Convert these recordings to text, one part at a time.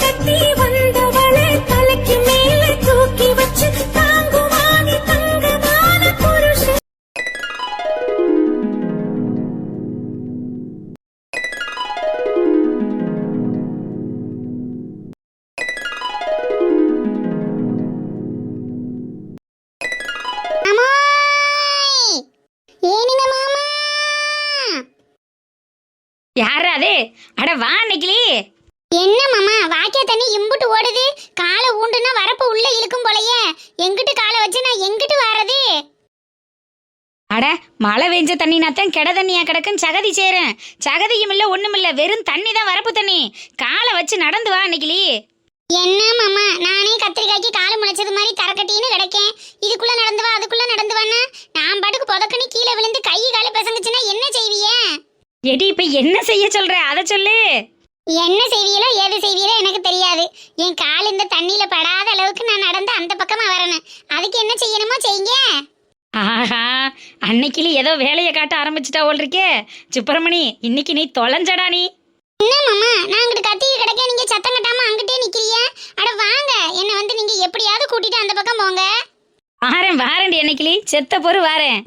கட்டி கெட தண்ணியா கிடக்குன்னு சகதி சேரேன். சகதியும் இல்ல ஒண்ணும் இல்ல. வெறும் தண்ணி தான் வரப்பு தண்ணி. காலை வச்சு நடந்து வா நெகிலி என்ன மாமா? நானே கத்திரிக்காய்க்கு காலை முளைச்சது மாதிரி தரக்கட்டின்னு கிடக்கேன். இதுக்குள்ள நடந்து வா அதுக்குள்ள நடந்து வான்னா நான் பாட்டுக்கு புதக்கணி கீழே விழுந்து கை காலை பிசங்குச்சுன்னா என்ன செய்விய எடி இப்ப என்ன செய்ய சொல்ற? அத சொல்லு. என்ன செய்வியலோ ஏது செய்வியலோ எனக்கு தெரியாது. என் கால் இந்த தண்ணியில படாத அளவுக்கு நான் நடந்து அந்த பக்கமா வரணும். அதுக்கு என்ன செய்யணுமோ செய்யுங்க. ஆஹா அன்னைக்கிளி ஏதோ வேலையை காட்ட ஆரம்பிச்சிட்டா போல் இருக்கே. சுப்பிரமணி இன்னைக்கு நீ தொலைஞ்சடா நீ. என்ன மாமா நான் அங்கிட்டு கத்திட்டு கிடக்கேன் நீங்க சத்தம் கட்டாம அங்கிட்டே நிக்கிறிய அட வாங்க என்ன வந்து நீங்க எப்படியாவது கூட்டிட்டு அந்த பக்கம் போங்க. வாரேன் வாரேன்டி அன்னைக்கிளி செத்த பொறு வாரேன்.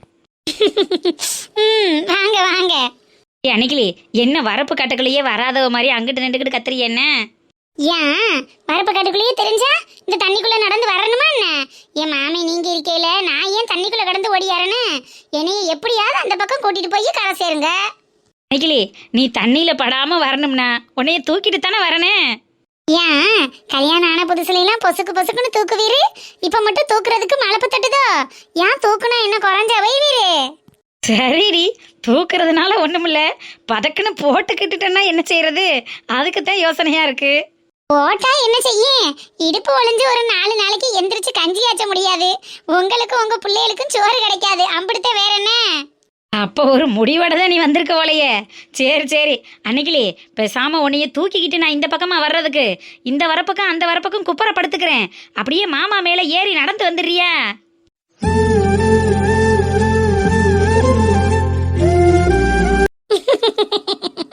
ம் வாங்க வாங்க. அன்னைக்கிளி என்ன வரப்பு கட்டக்குள்ளேயே வராதவ மாதிரி அங்கிட்டு நின்றுக்கிட்டு கத்துறீ என்ன? ஏன்? வரப்பு காட்டுக்குள்ளேயே தெரிஞ்சா இந்த தண்ணிக்குள்ள நடந்து வரணுமா என்ன? என் மாமி நீங்க இருக்கையில நான் ஏன் தண்ணிக்குள்ள கடந்து ஓடியாரன்னு என்னைய எப்படியாவது அந்த பக்கம் கூட்டிட்டு போய் கரை சேருங்க. அன்னைக்கிளி நீ தண்ணியில படாம வரணும்னா உன்னைய தூக்கிட்டு தானே வரனே? ஏன்? கல்யாணம் ஆன புதுசுல எல்லாம் பொசுக்கு பொசுக்குன்னு தூக்குவீரு? இப்ப மட்டும் தூக்குறதுக்கு மலப்பு தட்டுதோ? ஏன் தூக்குனா என்ன குறைஞ்சா வைவீரு? சரிடி தூக்குறதுனால ஒண்ணுமில்ல. பதக்குன்னு போட்டுக்கிட்டுட்டேன்னா என்ன செய்யறது? அதுக்கு தான் யோசனையா இருக்கு. போட்டா என்ன செய்யும்? இடுப்பு ஒளிஞ்சு ஒரு நாலு நாளைக்கு எந்திரிச்சு கஞ்சி ஆச்ச முடியாது. உங்களுக்கு உங்க பிள்ளைகளுக்கும் சோறு கிடைக்காது. அம்பிடுத்த வேற என்ன? அப்போ ஒரு முடிவோட தான் நீ வந்திருக்க போலையே. சரி சரி. அன்னைக்கிளி பேசாம உன்னைய தூக்கிக்கிட்டு நான் இந்த பக்கமா வர்றதுக்கு. இந்த வரப்பக்கம் அந்த வரப்பக்கம் குப்பரை படுத்துக்கிறேன். அப்படியே மாமா மேல ஏறி நடந்து வந்துடுறியா?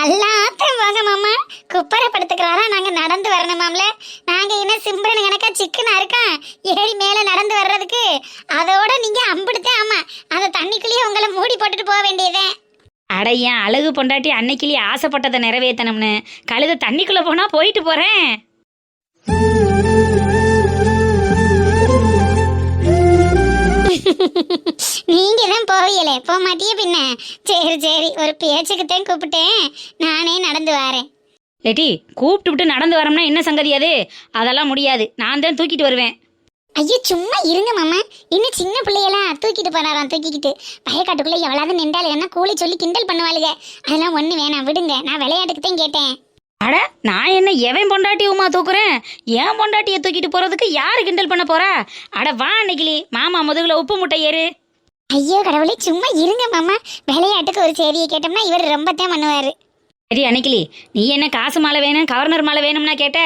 நல்லா ஆத்திரம் மாமா. குப்பரை படுத்துக்கிறாரா நாங்க நடந்து வரணுமாம்ல நாங்க என்ன சிம்பரன் கணக்கா சிக்கனா இருக்கோம். ஏறி மேல நடந்து வர்றதுக்கு. அதோட நீங்க அம்பிடுத்தே ஆமா அந்த தண்ணிக்குள்ளேயே உங்களை மூடி போட்டுட்டு போக வேண்டியதே. அட என் அழகு பொண்டாட்டி அன்னைக்கிளி ஆசைப்பட்டதை நிறைவேற்றணும்னு கழுத தண்ணிக்குள்ள போனா போயிட்டு போறேன். நீங்க தான் போவீங்களே? போக மாட்டியே பின்ன. சரி சரி ஒரு பேச்சுக்குத்தான் கூப்பிட்டேன். நானே நடந்து வரேன். லெட்டி கூப்பிட்டு விட்டு நடந்து வரோம்னா என்ன சங்கதி அது? அதெல்லாம் முடியாது. நான் தான் தூக்கிட்டு வருவேன். ஐயோ சும்மா இருங்க மாமா. இன்னும் சின்ன பிள்ளையெல்லாம் தூக்கிட்டு போனாராம் தூக்கிக்கிட்டு. வயக்காட்டுக்குள்ள எவ்வளவு நின்றால் என்ன கூலி சொல்லி கிண்டல் பண்ணுவாளுங்க அதெல்லாம் ஒண்ணு வேணாம் விடுங்க. நான் விளையாட்டுக்கு தான் கேட்டேன். அட நான் என்ன எவன் பொண்டாட்டி உமா தூக்குறேன்? ஏன் பொண்டாட்டியை தூக்கிட்டு போறதுக்கு யாரு கிண்டல் பண்ண போறா? அட வா அன்னைக்கிளி. மாமா முதுகுல உப்பு முட்டை ஏறு. ஐயோ கடவுளே சும்மா இருங்க மாமா. விளையாட்டுக்கு ஒரு செய்தியை கேட்டோம்னா இவர் ரொம்ப தான் பண்ணுவாரு. சரி அன்னைக்கிளி நீ என்ன காசு மாலை வேணும் கவர்னர் மாலை வேணும்னா கேட்ட?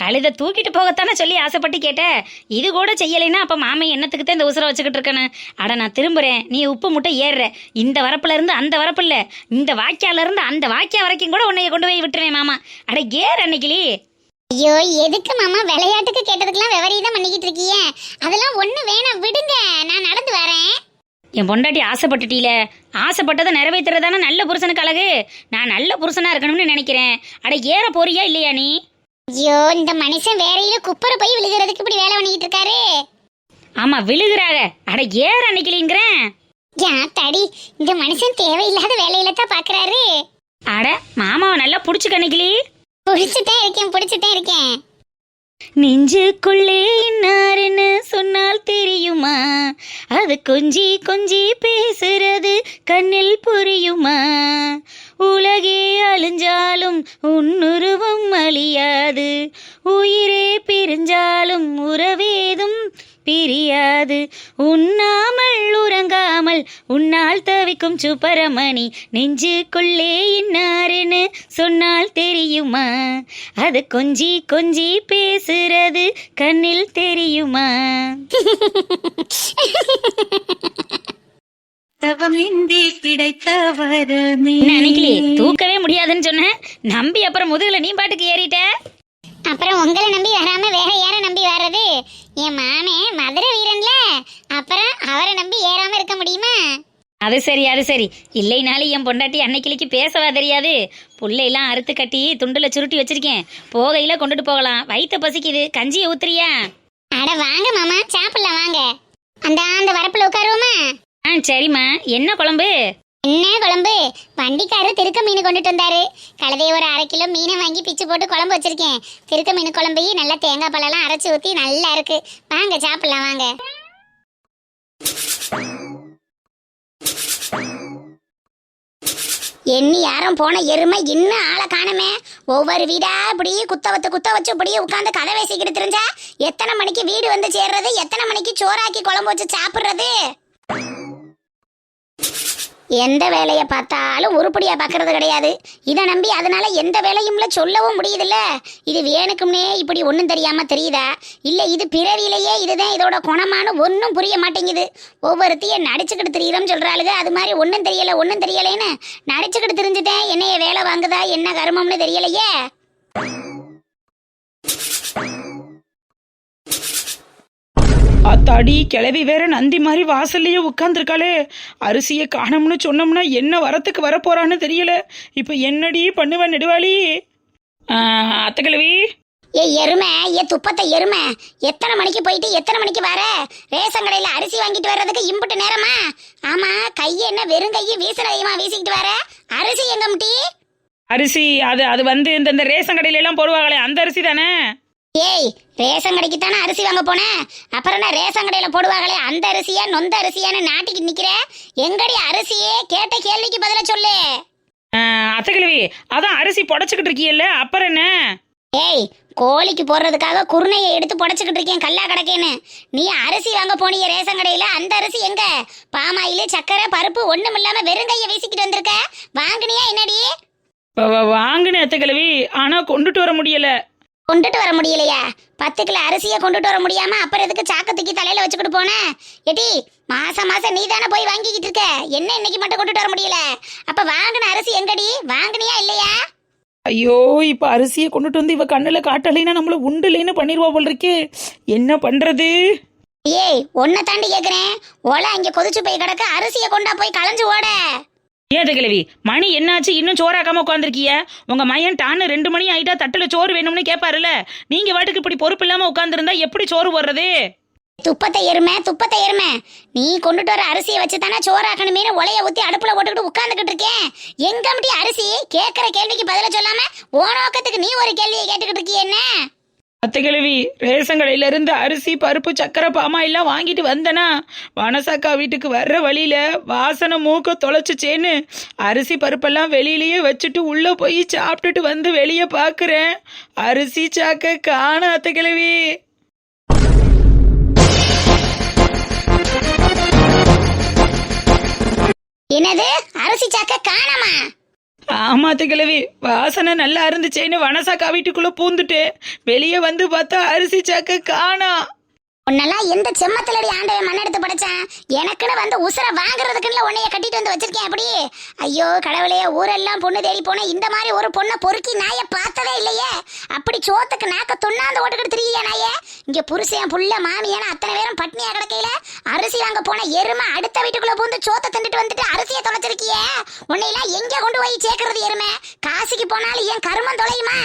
கழுதை தூக்கிட்டு போகத்தானே சொல்லி ஆசைப்பட்டு கேட்ட? இது கூட செய்யலைன்னா அப்ப மாமை என்னத்துக்கு தான் இந்த உசுரை வச்சுக்கிட்டு இருக்கேன்னு அட நான் திரும்புறேன். நீ உப்பு முட்டை ஏறுற. இந்த வரப்புல இருந்து அந்த வரப்பு இல்ல. இந்த வாய்க்கால இருந்து அந்த வாய்க்கா வரைக்கும் கூட உன்னைய கொண்டு போய் விட்டுருவேன் மாமா. அட ஏறு அன்னைக்கிளி. ஐயோ எதுக்கு மாமா? விளையாட்டுக்கு கேட்டதுக்கெல்லாம் விவரீதம் பண்ணிக்கிட்டு இருக்கீங்க அதெல்லாம் ஒண்ணு வேணாம் விடுங்க. நான் நடந்து வரேன். என் பொண்டாட்டி ஆசைப்பட்டுட்டீல. ஆசைப்பட்டதை நிறைவேற்றுறதானே நல்ல புருஷனுக்கு அழகு? நான் நல்ல புருஷனா இருக்கணும்னு நினைக்கிறேன். அட ஏற போறியா இல்லையா நீ? ஐயோ இந்த மனுஷன் வேறையில குப்பரை போய் விழுகிறதுக்கு இப்படி வேலை பண்ணிக்கிட்டு இருக்காரு. ஆமா விழுகிறாக அட ஏற அன்னைக்கிளிங்கிறேன் ஏன் தடி இந்த மனுஷன் தேவையில்லாத வேலையில தான் பாக்குறாரு. அட மாமாவை நல்லா புடிச்சுக்க அன்னைக்கிளி. பிடிச்சிட்டே இருக்கேன் பிடிச்சிட்டே இருக்கேன். நெஞ்சுக்குள்ளே இன்னாருன்னு சொன்னால் தெரியுமா? அது கொஞ்சி கொஞ்சி பேசுறது கண்ணில் புரியுமா? உலகே அழிஞ்சாலும் உன்னுருவம் அழியாது. உயிரே பிரிஞ்சாலும் உறவேதும் பிரியாது. உண்ணாமல் உறங்காமல் உன்னால் தவிக்கும் சுப்பரமணி நெஞ்சுக்குள்ளே இன்னாருன்னு சொன்னால் தெரியுமா? அது கொஞ்சி கொஞ்சி பேசுறது கண்ணில் தெரியுமா? அன்னைக்கிளி தூக்கவே முடியாதுன்னு சொன்னேன் நம்பி அப்புறம் முதுகுல நீ பாட்டுக்கு ஏறிட்ட? அப்புறம் உங்களை நம்பி வராம வேற யாரை நம்பி வர்றது? என் மாமே மதுரை வீரன்ல. அப்புறம் அவரை நம்பி ஏறாம இருக்க முடியுமா? அது சரி அது சரி. இல்லைனாலும் என் பொண்டாட்டி அன்னைக்கிளிக்கு பேசவா தெரியாது. புள்ளையெல்லாம் அறுத்து கட்டி துண்டுல சுருட்டி வச்சிருக்கேன். போகையில கொண்டுட்டு போகலாம். வயித்த பசிக்குது. கஞ்சியை ஊத்துறியா? அட வாங்க மாமா சாப்பிடலாம் வாங்க. அந்த அந்த வரப்புல உட்காருவோமா? ஆ சரிம்மா. என்ன குழம்பு? என்ன குழம்பு? வண்டிக்காரர் திருக்க மீன் கொண்டுட்டு வந்தாரு. கலதைய ஒரு அரை கிலோ மீனை வாங்கி பிச்சு போட்டு குழம்பு வச்சிருக்கேன். திருக்க மீன் குழம்பையும் நல்லா தேங்காய் பழம்லாம் அரைச்சி ஊற்றி நல்லா இருக்கு. வாங்க சாப்பிடலாம் வாங்க. எண்ணி யாரும் போன எருமை இன்னும் ஆளை காணுமே? ஒவ்வொரு வீடா இப்படியே குத்த வத்து குத்த வச்சு இப்படியே உட்காந்து கதை பேசிக்கிட்டு தெரிஞ்சா எத்தனை மணிக்கு வீடு வந்து சேர்றது? எத்தனை மணிக்கு சோறாக்கி குழம்பு வச்சு சாப்பிட்றது? எந்த வேலையை பார்த்தாலும் உருப்படியாக பார்க்கறது கிடையாது. இதை நம்பி அதனால எந்த வேலையும்ல சொல்லவும் முடியுதுல்ல? இது வேணுக்கும்னே இப்படி ஒன்றும் தெரியாமல் தெரியுதா? இல்லை இது பிறவியிலேயே இதுதான் இதோட குணமானு ஒன்றும் புரிய மாட்டேங்குது. ஒவ்வொருத்தையும் நடிச்சுக்கிட்டு தெரியுறோம் சொல்கிறாளுங்க அது மாதிரி ஒன்றும் தெரியலை ஒன்றும் தெரியலைன்னு நடிச்சுக்கிட்டு தெரிஞ்சுட்டேன் என்னைய வேலை வாங்குதா என்ன கருமம்னு தெரியலையே? அத்தாடி கிளவி வேற நந்தி மாதிரி வாசல்லையே உட்காந்துருக்காளே அரிசியை காணோம்னு சொன்னோம்னா என்ன வரத்துக்கு வரப்போறான்னு தெரியல. இப்போ என்னடி பண்ணுவேன் நெடுவாளி? அத்தை கிழவி? ஏ எருமை ஏ துப்பத்தை எருமை. எத்தனை மணிக்கு போயிட்டு எத்தனை மணிக்கு வர? ரேஷன் கடையில் அரிசி வாங்கிட்டு வர்றதுக்கு இம்புட்டு நேரமா? ஆமா கையை என்ன வெறும் கையை வீசுற கையுமா வீசிக்கிட்டு வர? அரிசி எங்க முட்டி? அரிசி அது அது வந்து இந்த ரேஷன் கடையில எல்லாம் போடுவாங்களே அந்த அரிசி தானே? ஏய் ரேஷன் கடைக்கு தானே அரிசி வாங்க போனேன் அப்புறம் என்ன ரேஷன் கடையில் போடுவாங்களே அந்த அரிசியா நொந்த அரிசியான்னு நாட்டிக்கு நிக்கிற? எங்கடி அரிசியே? கேட்ட கேள்விக்கு பதில சொல்லு. ஆ, அத்தை கிழவி அதான் அரிசி புடச்சிக்கிட்டு இருக்கீல்ல அப்புறம் என்ன? ஏய் கோழிக்கு போடுறதுக்காக குருணையை எடுத்து புடச்சிக்கிட்டு இருக்கேன் கல்லா கிடக்கேன்னு. நீ அரிசி வாங்க போனிய ரேஷன் கடையில அந்த அரிசி எங்க? பாமாயிலு சக்கரை பருப்பு ஒண்ணும் இல்லாம வெறும் கையை வீசிக்கிட்டு வந்திருக்க. வாங்குனியா என்னடி? வாங்கினேன் அத்தை கிழவி ஆனா கொண்டுட்டு வர முடியல. கொண்டுட்டு வர முடியலையா? பத்து கிலோ அரிசியை கொண்டுட்டு வர முடியாம அப்புறம் எதுக்கு சாக்கு தூக்கி தலையில வச்சுக்கிட்டு போன? எடி மாசம் மாசம் நீ தானே போய் வாங்கிக்கிட்டு இருக்க. என்ன இன்னைக்கு மட்டும் கொண்டுட்டு வர முடியல? அப்ப வாங்கின அரிசி எங்கடி? வாங்குனியா இல்லையா? ஐயோ இப்ப அரிசியை கொண்டுட்டு வந்து இவ கண்ணுல காட்டலைன்னா நம்மள உண்டுலேன்னு பண்ணிருவா போல் இருக்கு. என்ன பண்றது? ஏய் உன்னை தாண்டி கேக்குறேன். ஓலை அங்க கொதிச்சு போய் கிடக்க. அரிசியை கொண்டா போய் களைஞ்சு ஓட. ஏது கிழவி? மணி என்னாச்சு? இன்னும் சோறாக்காம உட்காந்துருக்கிய உங்க மையன் டான்னு ரெண்டு மணி ஆயிட்டா தட்டுல சோறு வேணும்னு கேட்பாருல்ல நீங்க வாட்டுக்கு இப்படி பொறுப்பு இல்லாம உட்காந்துருந்தா எப்படி சோறு போடுறது? துப்பத்தை எருமை துப்பத்தை எருமை. நீ கொண்டுட்டு வர அரிசியை வச்சு தானே சோறாக்கணுமேனு உலைய ஊத்தி அடுப்புல போட்டுக்கிட்டு உட்காந்துக்கிட்டு இருக்கேன். எங்க அரிசி? கேட்குற கேள்விக்கு பதில சொல்லாம ஓனோக்கத்துக்கு நீ ஒரு கேள்வியை கேட்டுக்கிட்டு இருக்கிய என்ன? அத்தை கிழவி ரேஷன் கடையிலேருந்து அரிசி பருப்பு சக்கரை பாமா எல்லாம் வாங்கிட்டு வந்தனா வனசாக்கா வீட்டுக்கு வர்ற வழியில வாசனை மூக்க தொலைச்சிச்சேன்னு அரிசி பருப்பெல்லாம் வெளியிலயே வச்சுட்டு உள்ள போய் சாப்பிட்டுட்டு வந்து வெளியே பாக்குறேன் அரிசி சாக்க காணும் அத்தை என்னது? அரிசி சாக்க காணாமா? ஆமாத்து கிழவி வாசனை நல்லா இருந்துச்சேன்னு வனசாக்கா வீட்டுக்குள்ள பூந்துட்டு வெளியே வந்து பார்த்தா அரிசி சாக்க காணா. உன்னெல்லாம் எந்த செம்மத்திலடி ஆண்டவன் மண்ணெடுத்து படைச்சேன்? எனக்குன்னு வந்து உசுரை வாங்குறதுக்குன்னு உன்னைய கட்டிட்டு வந்து வச்சிருக்கேன் அப்படி ஐயோ கடவுளே ஊரெல்லாம் பொண்ணு தேடி போனேன் இந்த மாதிரி ஒரு பொண்ணை பொறுக்கி நாய பார்த்ததே இல்லையே. அப்படி சோத்துக்கு நாக்க தொண்ணாந்து ஓட்டுக்கிட்டு திரியா நாயே? இங்க புருஷன் புள்ள மாமியான அத்தனை பேரும் பட்னியா கிடக்கையில அரிசி வாங்க போன எருமை அடுத்த வீட்டுக்குள்ள பூந்து சோத்தை தின்னுட்டு வந்துட்டு அரிசியை தொலைச்சிருக்கியே? உன்னையெல்லாம் எங்க கொண்டு போய் சேர்க்கறது எருமை? காசிக்கு போனாலும் ஏன் கருமம் தொலையுமா?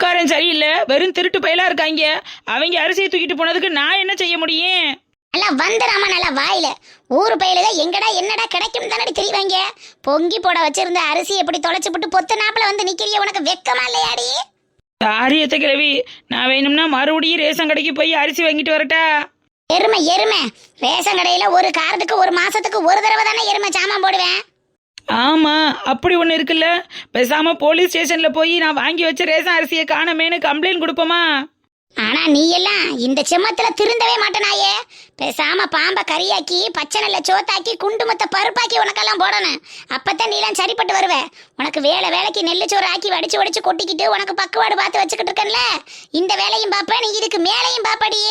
ஊர்க்காரன் சரியில்லை வெறும் திருட்டு பயலா இருக்காங்க. அவங்க அரிசியை தூக்கிட்டு போனதுக்கு நான் என்ன செய்ய முடியும்? நல்லா வந்துடாம நல்லா வாயில. ஊரு பயிலுக எங்கடா என்னடா கிடைக்கும் தானடி தெரிவாங்க? பொங்கி போட வச்சிருந்த அரிசி எப்படி தொலைச்சு போட்டு பொத்து நாப்புல வந்து நிக்கிறிய உனக்கு வெக்கமா இல்லையாடி? சாரியத்த கிழவி நான் வேணும்னா மறுபடியும் ரேஷன் கடைக்கு போய் அரிசி வாங்கிட்டு வரட்டா? எருமை எருமை. ரேஷன் கடையில ஒரு காரத்துக்கு ஒரு மாசத்துக்கு ஒரு தடவை தானே எருமை சாமான் போடுவேன். ஆமா அப்படி ஒண்ணு இருக்குல்ல? பேசாம போலீஸ் ஸ்டேஷன்ல போய் நான் வாங்கி வச்ச ரேஷன் அரிசியை காணமேன்னு கம்ப்ளைண்ட் கொடுப்போமா? ஆனா நீ எல்லாம் இந்த செம்மத்துல திருந்தவே மாட்டனாயே. பேசாம பாம்ப கறியாக்கி பச்சை நல்ல சோத்தாக்கி குண்டு முத்த பருப்பாக்கி உனக்கெல்லாம் போடணும். அப்பதான் நீலாம் சரிப்பட்டு வருவ. உனக்கு வேலை வேலைக்கு நெல்லு சோறு ஆக்கி வடிச்சு வடிச்சு கொட்டிக்கிட்டு உனக்கு பக்குவாடு பார்த்து வச்சுக்கிட்டு இருக்கேன்ல. இந்த வேலையும் பாப்ப நீ இதுக்கு மேலையும் பாப்படி.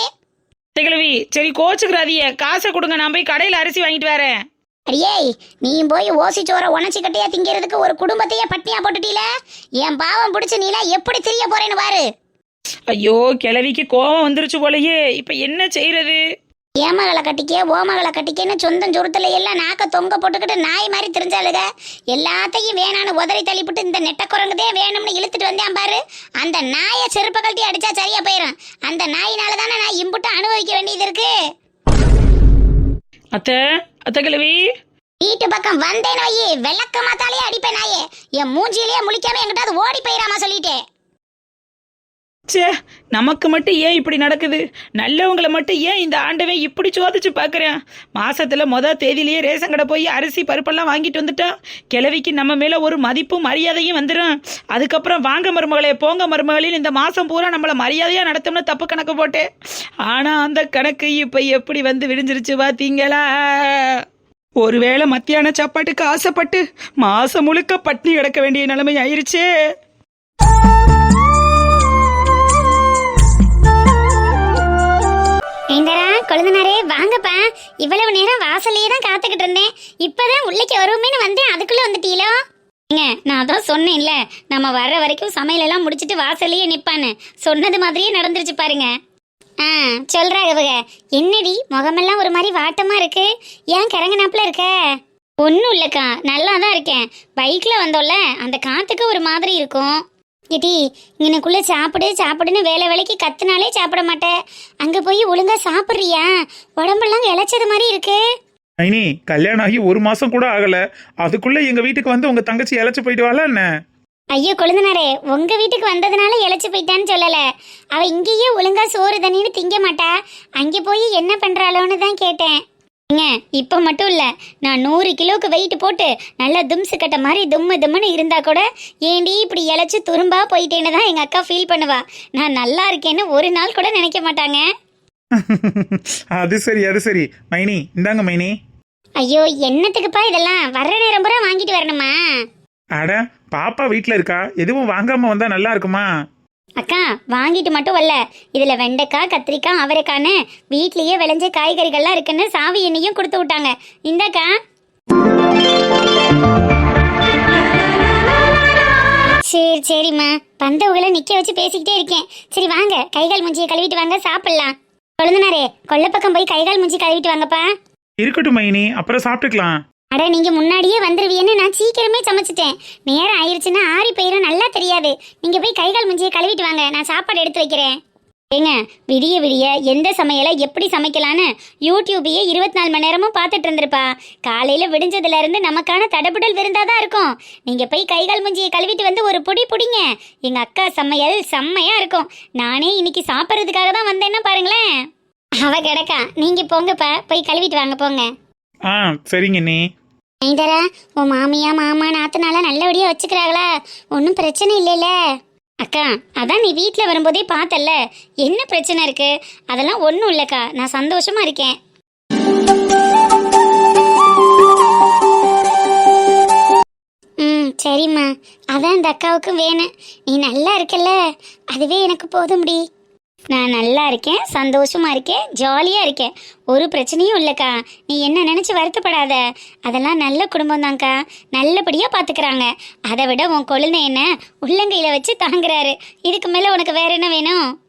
கிழவி சரி கோச்சுக்கிறாதிய காசை கொடுங்க நான் போய் கடையில அரிசி வாங்கிட்டு வரேன். அடியேய் நீயும் போய் ஓசி சோற உணச்சி கட்டியா திங்கிறதுக்கு ஒரு குடும்பத்தையே பட்டினியா போட்டுட்டீல? என் பாவம் பிடிச்சு நீலாம் எப்படி திரிய போறேன்னு பாரு. ஐயோ கிழவிக்கு கோவம் வந்துருச்சு போலயே. இப்ப என்ன செய்யறது ஏமகளை கட்டிக்க ஓமகளை கட்டிக்கன்னு சொந்தம் சுருத்துல எல்லாம் நாக்க தொங்க போட்டுக்கிட்டு நாய் மாதிரி தெரிஞ்சாளுக. எல்லாத்தையும் வேணான்னு உதறி தள்ளிவிட்டு இந்த நெட்ட குரங்குதே வேணும்னு இழுத்துட்டு வந்தேன் பாரு. அந்த நாயை செருப்ப கழட்டி அடிச்சா சரியா போயிடும் அந்த நாயினால தானே நான் இம்புட்டு அனுபவிக்க வேண்டியது இருக்கு. அத்தை அத்தை வீட்டு பக்கம் வந்தேன் வையி வெள்ளக்க மாத்தாலே அடிப்பேன் நாயே. என் மூஞ்சிலேயே முழிக்காம எங்கிட்டாவது ஓடி போயிடாமா சொல்லிட்டேன். ச்சே நமக்கு மட்டும் ஏன் இப்படி நடக்குது? நல்லவங்களை மட்டும் ஏன் இந்த ஆண்டவன் இப்படி சோதிச்சு பார்க்குறேன்? மாசத்துல மொதல் தேதியிலேயே ரேஷன் கடை போய் அரிசி பருப்பெல்லாம் வாங்கிட்டு வந்துட்டா கிழவிக்கு நம்ம மேல ஒரு மதிப்பும் மரியாதையும் வந்துடும் அதுக்கப்புறம் வாங்க மருமகளே போங்க மருமகளில் இந்த மாசம் பூரா நம்மளை மரியாதையா நடத்தோம்னு தப்பு கணக்கு போட்டேன். ஆனா அந்த கணக்கு இப்ப எப்படி வந்து விடிஞ்சிருச்சு பாத்தீங்களா? ஒருவேளை மத்தியான சாப்பாட்டுக்கு ஆசைப்பட்டு மாசம் முழுக்க பட்டினி கிடக்க வேண்டிய நிலைமை ஆயிருச்சே. ஏண்டரா கொழுந்தனாரே வாங்கப்பா. இவ்வளவு நேரம் வாசலே தான் காத்துக்கிட்டு இருந்தேன். இப்பதான் உள்ளேக்கு வருவோமேனு வந்தேன். அதுக்குள்ள வந்துட்டீங்களோ ஏங்க நான் அதான் சொன்னேன்ல. நம்ம வர்ற வரைக்கும் சமையல் எல்லாம் முடிச்சிட்டு வாசல்லையே நிப்பான்னு சொன்னது மாதிரியே நடந்துருச்சு பாருங்க. ஆ சொல்கிறா இவங்க என்னடி முகமெல்லாம் ஒரு மாதிரி வாட்டமா இருக்கு? ஏன் கிறங்கினாப்புல இருக்க? ஒன்றும் இல்லைக்கா நல்லா தான் இருக்கேன். பைக்கில் வந்தோம்ல அந்த காற்றுக்கு ஒரு மாதிரி இருக்கும். ஏடி இங்கனுக்குள்ள சாப்பிடு சாப்பிடுன்னு வேலை வேலைக்கு கத்துனாலே சாப்பிட மாட்டேன் அங்க போய் ஒழுங்கா சாப்பிடுறியா? உடம்பெல்லாம் இழைச்சது மாதிரி இருக்கு. ஐனி கல்யாணம் ஆகி ஒரு மாசம் கூட ஆகல. அதுக்குள்ள எங்க வீட்டுக்கு வந்து உங்க தங்கச்சி இழைச்சு போயிட்டு வாழ என்ன? ஐயோ கொழுந்தனாரே உங்க வீட்டுக்கு வந்ததுனால இழைச்சு போயிட்டான்னு சொல்லல. அவ இங்கேயே ஒழுங்கா சோறு தண்ணின்னு திங்க மாட்டா. அங்கே போய் என்ன பண்றாளோன்னு தான் கேட்டேன். ஏங்க இப்போ மட்டும் இல்லை நான் நூறு கிலோவுக்கு வெயிட் போட்டு நல்லா தும்சு கட்ட மாதிரி தும்மு தும்முன்னு இருந்தா கூட ஏண்டி இப்படி இழைச்சி துரும்பா போயிட்டேன்னு தான் எங்கள் அக்கா ஃபீல் பண்ணுவா. நான் நல்லா இருக்கேன்னு ஒரு நாள் கூட நினைக்க மாட்டாங்க. அது சரி அது சரி. மைனி இந்தாங்க மைனி. ஐயோ என்னத்துக்குப்பா இதெல்லாம்? வர்ற நேரம் பூரா வாங்கிட்டு வரணுமா? அட பாப்பா வீட்ல இருக்கா? எதுவும் வாங்காம வந்தா நல்லா இருக்குமா? அக்கா வாங்கிட்டு மட்டும் வரல. இதில் வெண்டைக்காய் கத்திரிக்காய் அவரைக்கான்னு வீட்லேயே விளைஞ்ச காய்கறிகள்லாம் இருக்குன்னு சாவி எண்ணையும் கொடுத்து விட்டாங்க. இந்தக்கா. சரி சரிம்மா. பந்தவுகளை நிற்க வச்சு பேசிக்கிட்டே இருக்கேன். சரி வாங்க. கைகால் மூஞ்சியை கழுவிட்டு வாங்க சாப்பிடலாம். கொழுந்தனாரே கொல்லப்பக்கம் போய் கைகால் மூஞ்சி கழுவிட்டு வாங்கப்பா. இருக்கட்டும் மைனி. அப்புறம் சாப்பிட்டுக்கலாம். அட நீங்க முன்னாடியே வந்துருவீன்னு நான் சீக்கிரமே சமைச்சிட்டேன். நேரம் ஆயிருச்சுன்னா ஆறி போயிடும் நல்லா தெரியாது. நீங்க போய் கைகால் முஞ்சியை கழுவிட்டு வாங்க நான் சாப்பாடு எடுத்து வைக்கிறேன். ஏங்க விடிய விடிய எந்த சமையலை எப்படி சமைக்கலான்னு யூடியூபையே இருபத்தி நாலு மணி நேரமும் பார்த்துட்டு இருந்திருப்பா. காலையில் விடிஞ்சதுலேருந்து நமக்கான தடபுடல் விருந்தாதான் இருக்கும். நீங்கள் போய் கைகால் முஞ்சியை கழுவிட்டு வந்து ஒரு பொடி பிடிங்க. எங்கள் அக்கா சமையல் செம்மையாக இருக்கும். நானே இன்னைக்கு சாப்பிட்றதுக்காக தான் வந்தேன்னா பாருங்களேன். அவ கிடக்கா. நீங்கள் போங்கப்பா. போய் கழுவிட்டு வாங்க போங்க. ஆ சரிங்க நீ ஐதரா உன் மாமியா மாமா நாத்தனால நல்லபடியா வச்சுக்கிறாங்களா? ஒன்றும் பிரச்சனை இல்லைல்ல. அக்கா அதான் நீ வீட்டில் வரும்போதே பார்த்தல்ல. என்ன பிரச்சனை இருக்கு? அதெல்லாம் ஒன்றும் இல்லைக்கா. நான் சந்தோஷமா இருக்கேன். ம் சரிம்மா. அதான் இந்த அக்காவுக்கும் வேணும் நீ நல்லா இருக்கல்ல. அதுவே எனக்கு போதும்டி. நான் நல்லா இருக்கேன் சந்தோஷமாக இருக்கேன் ஜாலியாக இருக்கேன். ஒரு பிரச்சனையும் இல்லைக்கா. நீ என்ன நினச்சி வருத்தப்படாத. அதெல்லாம் நல்ல குடும்பம் தான்க்கா நல்லபடியா அதை விட உன் கொழுந்தை என்ன உள்ளங்கையில் வச்சு தாங்குறாரு. இதுக்கு மேலே உனக்கு வேற என்ன வேணும்?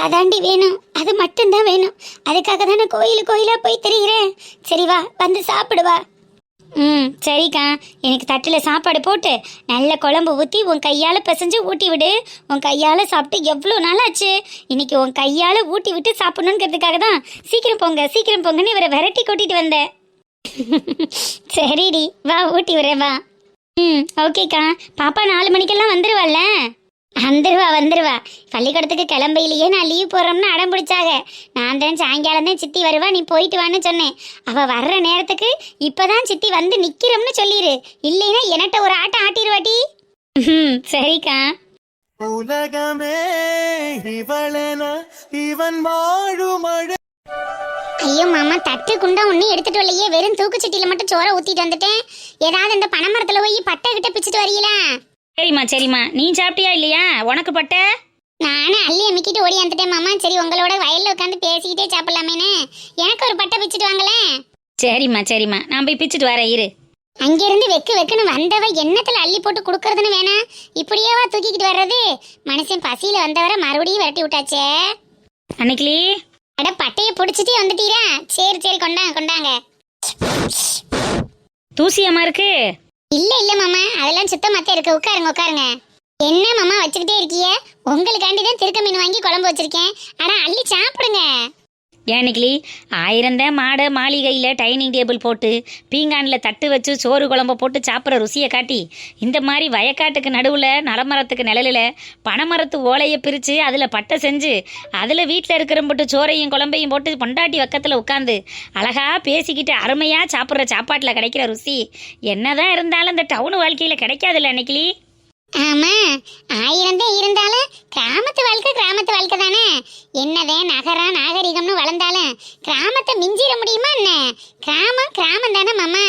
அதாண்டி வேணும். அது மட்டும்தான் வேணும். அதுக்காக தானே கோயில் கோயிலாக போய் தெரிகிறேன் சரி வா வந்து சாப்பிடுவா ம் சரிக்கா. எனக்கு தட்டில் சாப்பாடு போட்டு நல்ல குழம்பு ஊற்றி உன் கையால் பிசைஞ்சு ஊட்டி விடு. உன் கையால் சாப்பிட்டு எவ்வளோ நாள் ஆச்சு இன்னைக்கு உன் கையால் ஊட்டி விட்டு சாப்பிடணுங்கிறதுக்காக தான் சீக்கிரம் போங்க சீக்கிரம் போங்கன்னு இவரை விரட்டி கூட்டிகிட்டு வந்தேன். சரிடி வா ஊட்டி விடுறேன் வா. ம் ஓகேக்கா. பாப்பா நாலு மணிக்கெல்லாம் வந்துடுவாள்ல வந்துருவா வந்துருவா. பள்ளிக்கூடத்துக்கு கிளம்பையிலேயே நான் லீவ் போடுறோம்னு அடம் பிடிச்சாங்க. நான் தான் சாயங்காலம் தான் சித்தி வருவா நீ போயிட்டு வான்னு சொன்னேன். அவ வர்ற நேரத்துக்கு இப்பதான் சித்தி வந்து நிக்கிறோம்னு சொல்லிடு இல்லைன்னா என்கிட்ட ஒரு ஆட்டம் ஆட்டிடுவாட்டி ம் சரிக்கா. உலகமே இவளென இவன் வாழுமழ ஐயோ மாமா தட்டு குண்டா ஒன்னும் எடுத்துட்டு வரலையே. வெறும் தூக்குச்சட்டியில மட்டும் சோற ஊத்திட்டு வந்துட்டேன். ஏதாவது இந்த பனைமரத்துல போய் பட்டை கிட்ட பிச்சுட்டு வரீங்களா சரிம்மா சரிம்மா. நீ சாப்பிட்டியா இல்லையா? உனக்கு பட்ட? நானும் அள்ளி அமுக்கிட்டு ஓடி வந்துட்டேன் மாமா. சரி உங்களோட வயல்ல உட்காந்து பேசிக்கிட்டே சாப்பிடலாமேன்னு. எனக்கு ஒரு பட்டை பிச்சுட்டு வாங்களேன் சரிம்மா சரிம்மா. நான் போய் பிச்சுட்டு வரேன் இரு. அங்கிருந்து வெக்கு வெக்குன்னு வந்தவ எண்ணத்துல அள்ளி போட்டு கொடுக்கறதுன்னு வேணா. இப்படியேவா தூக்கிக்கிட்டு வர்றது. மனுஷன் பசியில வந்தவரை மறுபடியும் விரட்டி விட்டாச்சே. அன்னைக்கிளி? அட பட்டைய பிடிச்சிட்டே வந்துட்டீரா? சரி சரி கொண்டாங்க கொண்டாங்க. தூசியம்மா இருக்கு. இல்ல இல்ல மாமா. அதெல்லாம் சுத்தமாத்தே இருக்கு. உட்காருங்க உட்காருங்க. என்ன மாமா வச்சுக்கிட்டே இருக்கீங்க உங்களுக்காண்டி தான் திருக்க மீன் வாங்கி குழம்பு வச்சிருக்கேன். ஆனா அள்ளி சாப்பிடுங்க. ஏனிக்கிளி ஆயிரம் தான் மாடை மாளிகையில் டைனிங் டேபிள் போட்டு பீங்கானில் தட்டு வச்சு சோறு குழம்ப போட்டு சாப்பிட்ற ருசியை காட்டி இந்த மாதிரி வயக்காட்டுக்கு நடுவில் நலமரத்துக்கு நிழலில் பனைமரத்து ஓலையை பிரித்து அதில் பட்டை செஞ்சு அதில் வீட்டில் இருக்கிற போட்டு சோறையும் குழம்பையும் போட்டு பொண்டாட்டி பக்கத்தில் உட்காந்து அழகா பேசிக்கிட்டு அருமையாக சாப்பிட்ற சாப்பாட்டில் கிடைக்கிற ருசி என்னதான் இருந்தாலும் இந்த டவுன் வாழ்க்கையில் கிடைக்காதுல்ல அன்னைக்கிளி ஆமா ஆயிரம் தான் இருந்தாலும் என்னதான் நகரம் நாகரிகம்னு வளர்ந்தாலும் கிராமத்தை மிஞ்சிட முடியுமா என்ன? கிராமம் கிராமம் தானே மாமா.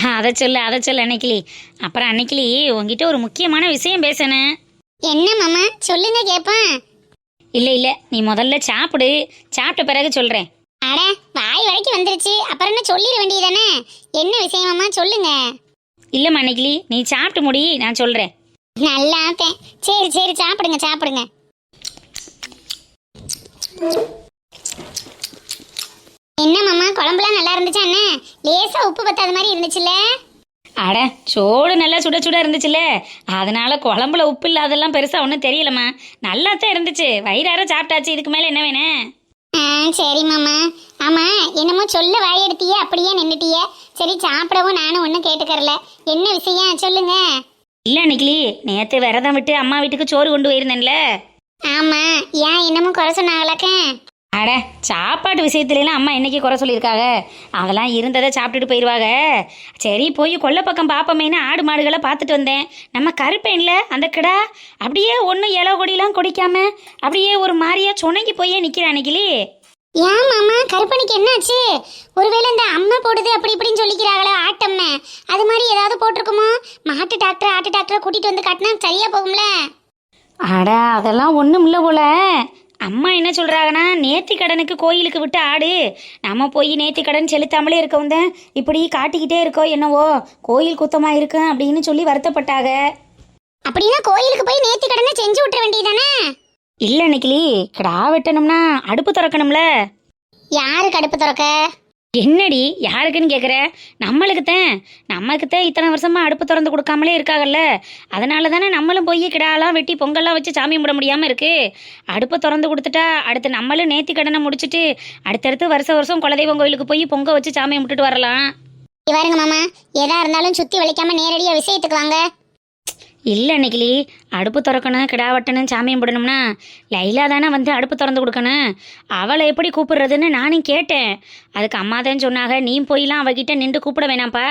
அதை சொல்லு அதை சொல்லு அன்னைக்கிளி. அப்புறம் அன்னைக்கிளி உங்ககிட்ட ஒரு முக்கியமான விஷயம் பேசணும் என்ன மாமா? சொல்லுங்க கேப்போம். இல்லை இல்லை. நீ முதல்ல சாப்பிடு. சாப்பிட்ட பிறகு சொல்கிறேன் அட வாய் வரைக்கும் வந்துருச்சு. அப்புறம் என்ன சொல்லிட வேண்டியதானே என்ன விஷயமாமா சொல்லுங்க. இல்லை மன்னிக்கிளி நீ சாப்பிட்டு முடி நான் சொல்கிறேன் நல்லா. சரி சரி சாப்பிடுங்க சாப்பிடுங்க. என்ன மாமா குழம்புலாம் நல்லா இருந்துச்சா என்ன? லேசா உப்பு பத்தாத மாதிரி இருந்துச்சுல்ல? அட சோடு நல்லா சுட சுட இருந்துச்சுல்ல. அதனால குழம்புல உப்பு இல்லாதெல்லாம் பெருசாக ஒன்றும் தெரியலம்மா. நல்லா தான் இருந்துச்சு. வயிறார சாப்பிட்டாச்சு. இதுக்கு மேலே என்ன வேணும்? ஆ சரி மாமா. ஆமா என்னமோ சொல்ல வாய் எடுத்தியே அப்படியே நின்னுட்டியே. சரி சாப்பிடவும் நானும் ஒன்றும் கேட்டுக்கறல. என்ன விஷயம்? சொல்லுங்க. இல்லை அன்னைக்கிளி. நேற்று விரதம் விட்டு அம்மா வீட்டுக்கு சோறு கொண்டு போயிருந்தேன்ல. ஆமா ஏன் என்னமும் குறை சொன்னாங்களாக்க? அட சாப்பாட்டு விஷயத்துலலாம் அம்மா என்னைக்கு குறை சொல்லியிருக்காங்க அதெல்லாம் இருந்ததை சாப்பிட்டுட்டு போயிடுவாங்க சரி போய் கொல்லை பக்கம் பார்ப்போமேனு ஆடு மாடுகளை பார்த்துட்டு வந்தேன். நம்ம கருப்பேன்ல அந்த கிடா அப்படியே ஒன்றும் இலை கொடியெல்லாம் கொடிக்காம அப்படியே ஒரு மாதிரியா சுணங்கி போயே நிற்கிறேன் அன்னைக்கிளி ஏன் மாமா கருப்பணிக்கு என்னாச்சு? ஒருவேளை இந்த அம்மா போடுது அப்படி இப்படின்னு சொல்லிக்கிறாங்களே ஆட்டம்னு அது மாதிரி ஏதாவது போட்டிருக்குமோ? மாட்டு டாக்டர் ஆட்டு டாக்டரை கூட்டிட்டு வந்து காட்டினா சரியா போகும்ல? அட அதெல்லாம் ஒன்றும் இல்லை போல. அம்மா என்ன சொல்கிறாங்கன்னா நேர்த்தி கடனுக்கு கோயிலுக்கு விட்டு ஆடு. நம்ம போய் நேர்த்தி கடன் செலுத்தாமலே இருக்கவும் தான் இப்படி காட்டிக்கிட்டே இருக்கோ என்னவோ கோயில் குத்தமாக இருக்கும் அப்படின்னு சொல்லி வருத்தப்பட்டாங்க அப்படின்னா கோயிலுக்கு போய் நேத்தி கடனை செஞ்சு விட்டுற வேண்டியதானே இல்லை அன்னைக்கிளி கிடா வெட்டணும்னா அடுப்பு திறக்கணும்ல. யாரு கடுப்பு திறக்க? என்னடி யாருக்குன்னு கேட்குற நம்மளுக்கு தான் நமக்கு தான் இத்தனை வருஷமாக அடுப்பு திறந்து கொடுக்காமலே இருக்காங்கல்ல அதனால தானே நம்மளும் போய் கிடாலாம் வெட்டி பொங்கல்லாம் வச்சு சாமி கும்பிட முடியாமல் இருக்கு. அடுப்பை திறந்து கொடுத்துட்டா அடுத்து நம்மளும் நேத்தி கடனை முடிச்சுட்டு அடுத்தடுத்து வருஷம் வருஷம் குலதெய்வம் கோயிலுக்கு போய் பொங்க வச்சு சாமி கும்பிட்டுட்டு வரலாம். பாருங்க மாமா எதா இருந்தாலும் சுற்றி வலிக்காம நேரடியாக விஷயத்துக்கு வாங்க. இல்லை அன்னைக்கிளி அடுப்பு திறக்கணும் கிடா வெட்டணும் சாமி கும்பிடணும்னா லைலா தானே வந்து அடுப்பு திறந்து கொடுக்கணும். அவளை எப்படி கூப்பிடுறதுன்னு நானும் கேட்டேன். அதுக்கு அம்மா தான் சொன்னாங்க நீ போயெலாம் அவகிட்ட நின்று கூப்பிட வேணாம்ப்பா.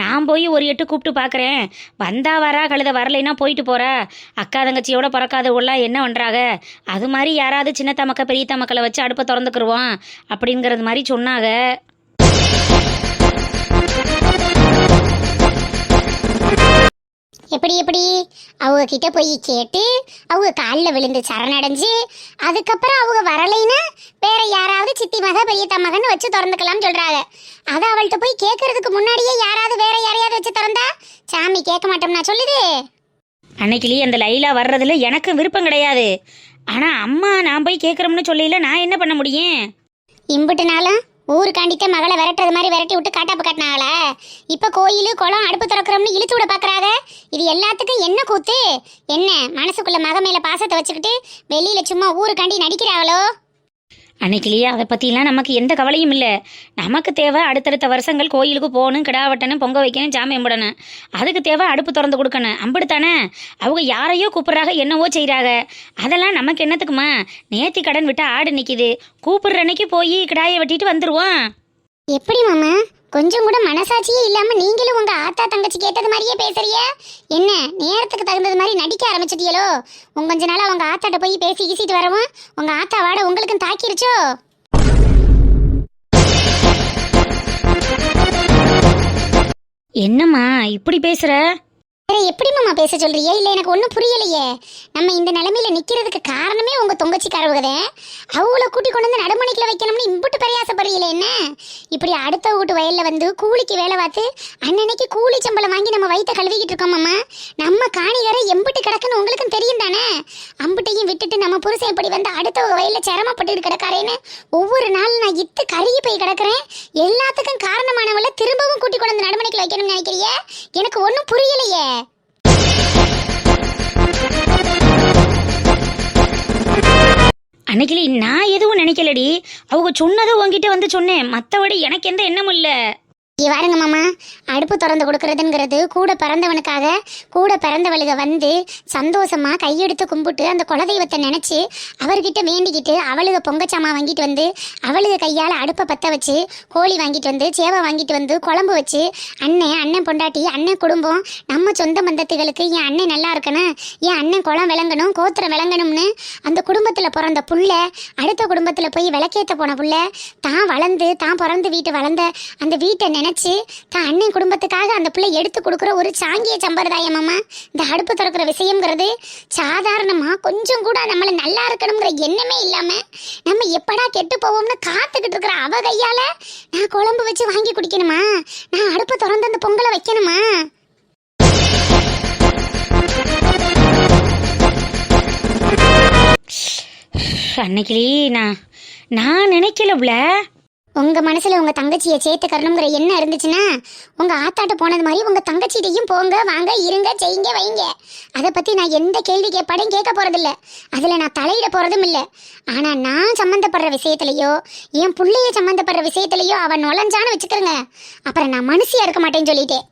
நான் போய் ஒரு எட்டு கூப்பிட்டு பார்க்குறேன் வந்தா வரா கழுத வரலைன்னா போயிட்டு போகிறா அக்கா தங்கச்சியோட பிறக்காதவங்களாம் என்ன பண்ணுறாங்க அது மாதிரி யாராவது சின்ன தமக்க பெரிய தமக்களை வச்சு அடுப்பை திறந்துக்குருவோம் அப்படிங்கிறது மாதிரி சொன்னாங்க. எப்படி எப்படி? அவங்க கிட்ட போய் கேட்டு அவங்க காலில் விழுந்து சரணடைஞ்சு அதுக்கப்புறம் அவங்க வரலைன்னா வேற யாராவது சித்தி மக பெரியத்தா மகன்னு வச்சு திறந்துக்கலாம்னு சொல்றாங்க. அதை அவள்கிட்ட போய் கேட்கறதுக்கு முன்னாடியே யாராவது வேற யாரையாவது வச்சு திறந்தா சாமி கேட்க மாட்டோம்னா சொல்லுது. அன்னைக்கிளி அந்த லைலா வர்றதுல எனக்கு விருப்பம் கிடையாது. ஆனால் அம்மா நான் போய் கேட்குறோம்னு சொல்லையில நான் என்ன பண்ண முடியும்? இம்புட்டு நாளும் ஊருக்காண்டித்த மகளை விரட்டுறது மாதிரி விரட்டி விட்டு காட்டாப்பு கட்டினாங்களா? இப்போ கோயில் குளம் அடுப்பு திறக்கிறோம்னு இழுத்து விட பார்க்குறாங்க இது எல்லாத்துக்கும் என்ன கூத்து? என்ன? மனசுக்குள்ள மக மேலே பாசத்தை வச்சுக்கிட்டு வெளியில் சும்மா ஊருக்காண்டி நடிக்கிறாங்களோ அன்னைக்கிலேயே அதை பற்றிலாம் நமக்கு எந்த கவலையும் இல்லை. நமக்கு தேவை அடுத்தடுத்த வருஷங்கள் கோயிலுக்கு போகணும் கிடா வெட்டணும் பொங்க வைக்கணும் ஜாமியம் போடணும் அதுக்கு தேவை அடுப்பு திறந்து கொடுக்கணும். அம்பிடுத்தானே? அவங்க யாரையோ கூப்பிட்றாங்க என்னவோ செய்கிறாங்க அதெல்லாம் நமக்கு என்னத்துக்குமா? நேத்தி கடன் விட்டு ஆடு நிற்கிது கூப்பிட்ற அன்னைக்கு போய் கிடாயை வெட்டிட்டு வந்துடுவோம் எப்படி மாமா? கொஞ்சம் கூட மனசாட்சியே இல்லாம நீங்களும் உங்க ஆத்தா தங்கச்சி கேட்டது மாதிரியே பேசுறிய? என்ன நேரத்துக்கு தகுந்தது மாதிரி நடிக்க ஆரம்பிச்சிட்டியலோ? உங்க கொஞ்ச நாளா உங்க ஆத்தாட்ட போய் பேசி கீசிட்டு வரவும் உங்க ஆத்தா வாட உங்களுக்கும் தாக்கிருச்சோ? என்னம்மா இப்படி பேசுகிற வேற எப்படி மாமா பேச சொல்றியே? இல்ல எனக்கு ஒன்றும் புரியலையே. நம்ம இந்த நிலைமையில நிக்கிறதுக்கு காரணமே உங்க தொங்கச்சிக்காரவுகதே அவங்கள கூட்டி கொண்டு வந்து நடுமணிக்கில் வைக்கணும்னு இம்புட்டு பிரயாசப்படுறீங்களே என்ன? இப்படி அடுத்த வீட்டு வயல்ல வந்து கூலிக்கு வேலை பார்த்து அன்னன்னைக்கு கூலி சம்பளம் வாங்கி நம்ம வயித்தை கழுவிக்கிட்டு இருக்கோம் மாமா. நம்ம காணிகரை எம்புட்டு கிடக்குன்னு உங்களுக்கும் தெரியும் தானே? அம்புட்டையும் விட்டுட்டு நம்ம புருஷன் இப்படி வந்து அடுத்த வயல்ல சிரமப்பட்டு கிடக்காரேன்னு ஒவ்வொரு நாள் நான் இத்து கருகி போய் கிடக்குறேன். எல்லாத்துக்கும் காரணமானவள திரும்பவும் கூட்டி கொண்டு வந்து நடுமணிக்கில் வைக்கணும்னு நினைக்கிறிய? எனக்கு ஒன்றும் புரியலையே. அன்னைக்கிளி நான் எதுவும் நினைக்கலடி. அவங்க சொன்னதை உங்ககிட்ட வந்து சொன்னேன். மற்றபடி எனக்கு எந்த எண்ணமும் இல்லை. வாருங்க மாமா. அடுப்பு திறந்து கொடுக்கறதுங்கிறது கூட பிறந்தவனுக்காக கூட பிறந்தவளுக வந்து சந்தோஷமா கையெடுத்து கும்பிட்டு அந்த குலதெய்வத்தை நினைச்சு அவர்கிட்ட வேண்டிக்கிட்டு அவளுக பொங்கச்சாமா வாங்கிட்டு வந்து அவளுக கையால் அடுப்பை பற்ற வச்சு கோழி வாங்கிட்டு வந்து சேவை வாங்கிட்டு வந்து குழம்பு வச்சு அண்ணன் அண்ணன் பொண்டாட்டி அண்ணன் குடும்பம் நம்ம சொந்த பந்தத்துகளுக்கு என் அண்ணன் நல்லா இருக்கணும் என் அண்ணன் குளம் விளங்கணும் கோத்திரம் விளங்கணும்னு அந்த குடும்பத்தில் பிறந்த புள்ள அடுத்த குடும்பத்தில் போய் விளக்கேத்த போன புள்ள தான் வளர்ந்து தான் பிறந்து வீட்டு வளர்ந்த அந்த வீட்டை நினைச்சு தான் அண்ணன் குடும்பத்துக்காக அந்த பிள்ளை எடுத்து கொடுக்குற ஒரு சாங்கிய சம்பிரதாயம் அம்மா. இந்த அடுப்பு திறக்கிற விஷயம்ங்கிறது சாதாரணமாக கொஞ்சம் கூட நம்மளை நல்லா இருக்கணுங்கிற எண்ணமே இல்லாமல் நம்ம எப்படா கெட்டு போவோம்னு காத்துக்கிட்டு இருக்கிற அவ கையால் நான் குழம்பு வச்சு வாங்கி குடிக்கணுமா? நான் அடுப்பு திறந்து அந்த பொங்கலை வைக்கணுமா? அன்னைக்கிலே நான் நான் நினைக்கலப்ல உங்க மனசுல உங்க தங்கச்சியை சேர்த்துக்கறணுங்கிற எண்ணம் இருந்துச்சுன்னா உங்க ஆத்தாட்ட போனது மாதிரி உங்க தங்கச்சிட்டையும் போங்க வாங்க இருங்க செய்யுங்க வைங்க அதை பத்தி நான் எந்த கேள்வி கேட்பாடையும் கேட்க போறதில்ல. அதுல நான் தலையிட போறதும் இல்லை. ஆனா நான் சம்மந்தப்படுற விஷயத்திலயோ என் பிள்ளைய சம்மந்தப்படுற விஷயத்திலயோ அவன் நுழைஞ்சான்னு வச்சுக்கிறேங்க அப்புறம் நான் மனுஷியா இருக்க மாட்டேன்னு சொல்லிட்டேன்.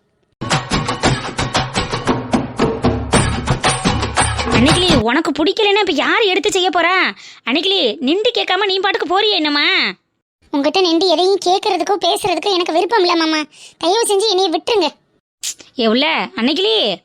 அன்னைக்கிளி உனக்கு பிடிக்கலன்னா இப்போ யார் எடுத்து செய்ய போறா? அன்னைக்கிளி நின்று கேட்காம நீ பாட்டுக்கு போறியே என்னம்மா? உங்ககிட்ட நின்று எதையும் கேட்கறதுக்கோ பேசுறதுக்கோ எனக்கு விருப்பம் இல்லை மாமா. தயவு செஞ்சு என்னைய விட்டுருங்க. எவ்வளோ அன்னைக்கிலே.